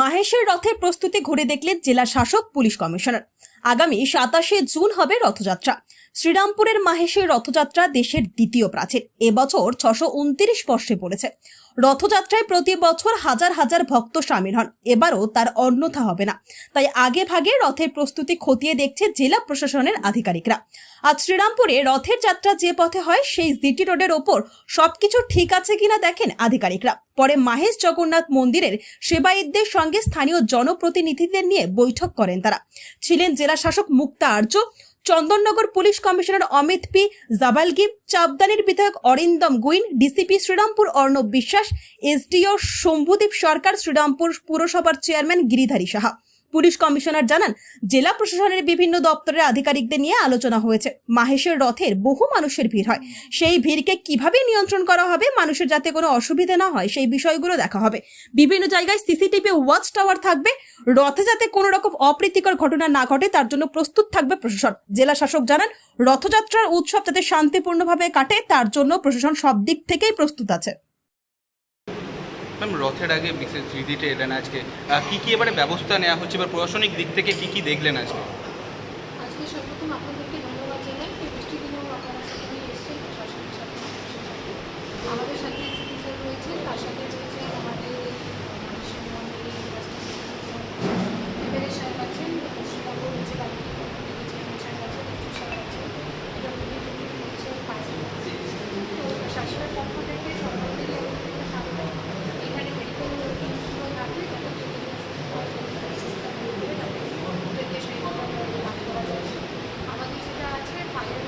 মাহেশের রথের প্রস্তুতি ঘুরে দেখলেন জেলা শাসক, পুলিশ কমিশনার। আগামী সাতাশে জুন হবে রথযাত্রা। শ্রীরামপুরের মাহেশের রথযাত্রা দেশের দ্বিতীয় প্রাচীর এবছর ছশো উনত্রিশ বর্ষে পড়েছে। রথযাত্রায় প্রতি বছর হাজার হাজার ভক্ত সামিল হন। এবারও তার অন্যথা হবে না। তাই আগে ভাগে রথের প্রস্তুতি খতিয়ে দেখছে জেলা প্রশাসনের আধিকারিকরা। আজ শ্রীরামপুরে রথের যাত্রা যে পথে হয়, সেই জিটি রোডের ওপর সবকিছু ঠিক আছে কিনা দেখেন আধিকারিকরা। পরে মাহেশ জগন্নাথ মন্দিরের সেবায়িতদের সঙ্গে স্থানীয় জনপ্রতিনিধিদের নিয়ে বৈঠক করেন তারা। ছিলেন জেলা শাসক Mukta Arya Chandannagar police commissioner Amit P, Jabalgi, চাপদানির বিধায়ক অরিন্দম গুইন, ডিসিপি শ্রীরামপুর অর্ণব বিশ্বাস, এসডিও শম্ভুদীপ সরকার শ্রীরামপুর পুরসভার chairman Giridhari Saha. Police commissioner জানান, জেলা প্রশাসনের বিভিন্ন দপ্তরের আধিকারিকদের নিয়ে আলোচনা হয়েছে। মাহেশের রথের বহু মানুষের ভিড় হয়। সেই ভিড়কে কীভাবে নিয়ন্ত্রণ করা হবে, মানুষের যাতে কোনো অসুবিধে না হয়, সেই বিষয়গুলো দেখা হবে। বিভিন্ন জায়গায় সিসিটিভি ওয়াচ টাওয়ার থাকবে। রথে যাতে কোনো রকম অপ্রীতিকর ঘটনা না ঘটে, তার জন্য প্রস্তুত থাকবে প্রশাসন। জেলা শাসক জানান, রথযাত্রার উৎসব যাতে শান্তিপূর্ণভাবে কাটে, তার জন্য প্রশাসন সব দিক থেকেই প্রস্তুত আছে। ম্যাম, রথের আগে বিশেষ ভিজিটে এলেন আজকে। কী কী এবারে ব্যবস্থা নেওয়া হচ্ছে এবার প্রশাসনিক দিক থেকে কী কী দেখলেন আজকে সর্বপ্রথম আপনাদেরকে ধন্যবাদ জানাই এই বৃষ্টির দিনেও আপনারা সেখানে এসেছেন প্রশাসনের সাথে মানুষের সাথে আমাদের সাথে সিটিজেন রয়েছে তার সাথে রয়েছে আমাদের মানুষের মন্দিরে এমএলএ সাহেব আছেন পশ্চিমবঙ্গ রয়েছে বাড়িতে চেয়ারম্যান সাহেব আছেন কিছু সাহেব আছেন এটা মিলিয়ে তিনি রয়েছে পাঁচজন তো শাসনের পক্ষ থেকে সরকারের সামনে এখানে মেডিকেল টিমগুলো থাকবে যাতে সুস্থতা করবে তাদের ওদেরকে সেইভাবে ভাগ করা যায় আমাদের যেটা আছে ফায়ার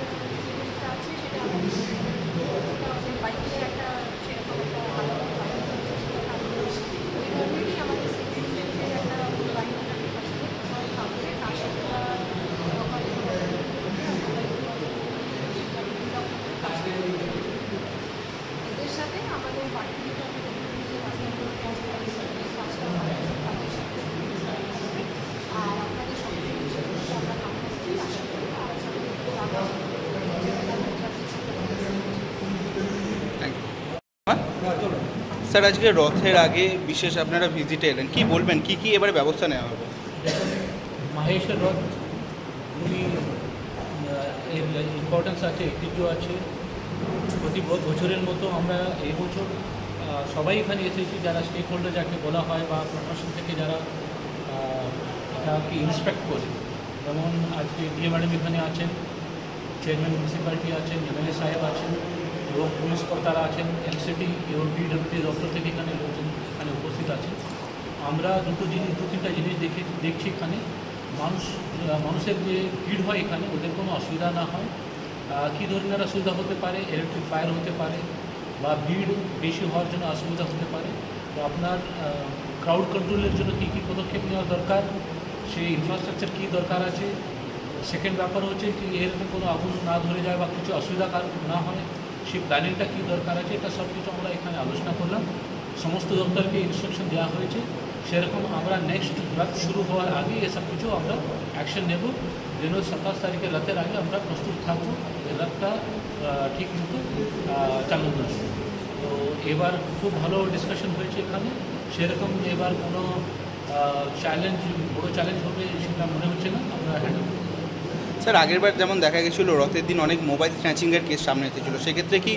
যেটা আছে সেটা আমাদের আমাদের বাইকে একটা সেরকম একটা আলাদা ফায়ার ওই ধরনেরই আমাদের সিভিলের একটা বাহিনী থাকবে তার সাথে এদের সাথে আমাদের বাড়ি থেকে আমাদের যে রাস্তাগুলো পাঁচটা তাদের সাথে আর আপনাদের সঙ্গে আমরা কামনা করি আশা করি আর সাথে আবার থ্যাংক ইউ স্যার, আজকে রথের আগে বিশেষ আপনারা ভিজিটে এলেন। কি বলবেন? কি কি এবারে ব্যবস্থা নেওয়া হবে? মাহেশের রথ এর ইম্পর্টেন্স আছে, ঐতিহ্য আছে। প্রতি বছরের মতো আমরা এই বছর সবাই এখানে এসেছি, যারা স্টেক হোল্ডার যাকে বলা হয় বা প্রশাসন থেকে যারা এটাকে ইন্সপেক্ট করে। যেমন আজকে ডিএ ম্যাডাম এখানে আছেন চেয়ারম্যান মিউনিসিপ্যালিটি আছেন এমএলএ সাহেব আছেন। এবং পুলিশ কর্তারা আছেন এলসিটি এবং পিডব্লিউডি দপ্তর থেকে এখানে লোকজন এখানে উপস্থিত আছেন। আমরা দুটো জিনিস, দু তিনটা জিনিস দেখে, দেখছি এখানে। মানুষ মানুষের যে ভিড় হয় এখানে, ওদের কোনো অসুবিধা না হয়। কী ধরনের অসুবিধা হতে পারে? ইলেকট্রিক ফায়ার হতে পারে বা ভিড় বেশি হওয়ার জন্য অসুবিধা হতে পারে। তো আপনার ক্রাউড কন্ট্রোলের জন্য কী কী পদক্ষেপ নেওয়া দরকার? সেই ইনফ্রাস্ট্রাকচার কী দরকার আছে? সেকেন্ড ব্যাপার হচ্ছে কি, এরকম কোনো আগুন না ধরে যায় বা কিছু অসুবিধা না হয়? সেই প্ল্যানিংটা কী দরকার আছে, এটা সব কিছু আমরা এখানে আলোচনা করলাম। সমস্ত দপ্তরকে ইনস্ট্রাকশন দেওয়া হয়েছে। সেরকম আমরা নেক্সট রাত শুরু হওয়ার আগে এসব কিছু আমরা অ্যাকশন নেব। যেন সাতাশ তারিখের রাতের আগে আমরা প্রস্তুত থাকব রাতটা ঠিক মতো চালু দেবো। তো এবার খুব ভালো ডিসকাশন হয়েছে এখানে। সেরকম এবার কোনো চ্যালেঞ্জ বড়ো চ্যালেঞ্জ হবে সেটা মনে হচ্ছে না। আমরা হ্যান্ডেল স্যার আগেরবার যেমন দেখা গেছিল রথের দিন অনেক মোবাইল স্ন্যাচিংয়ের কেস সামনে এসেছিল। সেক্ষেত্রে কি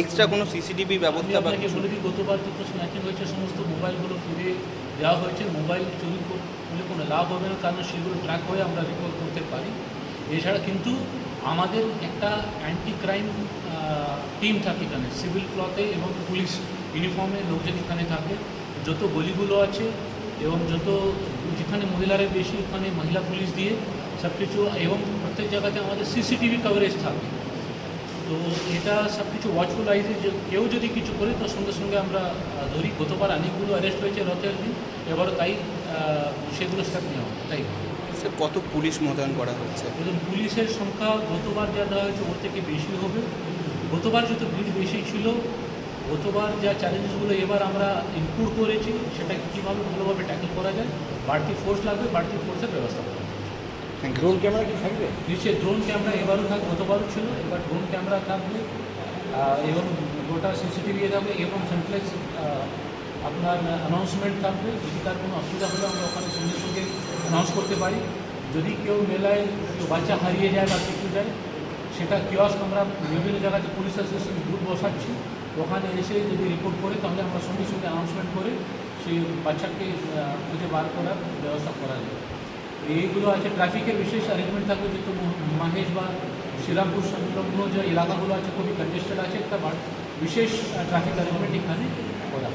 এক্সট্রা কোনো সিসিটিভি ব্যবস্থা বা কিছু? গতবার যত স্ন্যাচিং হয়েছে সমস্ত মোবাইলগুলো ফিরে দেওয়া হয়েছে। মোবাইল চুরি করলে কোনো লাভ হবে না কারণ সেগুলো ট্র্যাক হয়ে আমরা রিকল করতে পারি। এছাড়া কিন্তু আমাদের একটা অ্যান্টি ক্রাইম টিম থাকে এখানে সিভিল ক্লথে এবং পুলিশ ইউনিফর্মে লোকজন এখানে থাকে। যত গলিগুলো আছে এবং যত যেখানে মহিলারা বেশি ওখানে মহিলা পুলিশ দিয়ে সব কিছু এবং প্রত্যেক জায়গাতে আমাদের সিসিটিভি কভারেজ থাকে। তো এটা সব কিছু ওয়াচফুল আইসে যে কেউ যদি কিছু করে তো সঙ্গে সঙ্গে আমরা ধরি। গতবার অনেকগুলো অ্যারেস্ট হয়েছে রথের দিন এবারও তাই সেগুলো স্টেপ নেওয়া হবে, তাই। কত পুলিশ মোতায়েন করা হচ্ছে পুলিশের সংখ্যা গতবার যা দেওয়া হয়েছে ওর থেকে বেশি হবে। গতবার যত ভিড় বেশি ছিল গতবার যা চ্যালেঞ্জগুলো এবার আমরা ইনক্লুড করেছি সেটাকে কীভাবে ভালোভাবে ট্যাকেল করা যায় বাড়তি ফোর্স লাগবে বাড়তি ফোর্সের ব্যবস্থা করা। থ্যাংক ইউ ড্রোন ক্যামেরা কি থাকবে? নিশ্চয়ই ড্রোন ক্যামেরা এবারও থাকবে গতবারও ছিল এবার ড্রোন ক্যামেরা থাকবে এবং গোটা সিসিটিভি থাকবে এবং সেন্ট্রালাইজ আপনার অ্যানাউন্সমেন্ট থাকবে। যদি তার কোনো অসুবিধা হলে আমরা ওখানে সঙ্গে সঙ্গে অ্যানাউন্স করতে পারি। যদি কেউ মেলায় কেউ বাচ্চা হারিয়ে যায় বা কিছু যায় সেটা কিয়স্ক আমরা বিভিন্ন জায়গাতে পুলিশ অ্যাসোসিয়েশন গ্রুপ বসাচ্ছি। ওখানে এসে যদি রিপোর্ট করে তাহলে আমরা সঙ্গে সঙ্গে অ্যানাউন্সমেন্ট করে সেই বাচ্চাকে খুঁজে বার করার ব্যবস্থা করা যায়। এইগুলো আছে ট্রাফিকের বিশেষ অ্যারেঞ্জমেন্ট থাকবে যেহেতু মহ- মাহেশ বা শ্রীরামপুর সংলগ্ন যে এলাকাগুলো আছে, খুবই কনজেস্টেড আছে, একটা বিশেষ ট্রাফিক অ্যারেঞ্জমেন্ট এখানে করা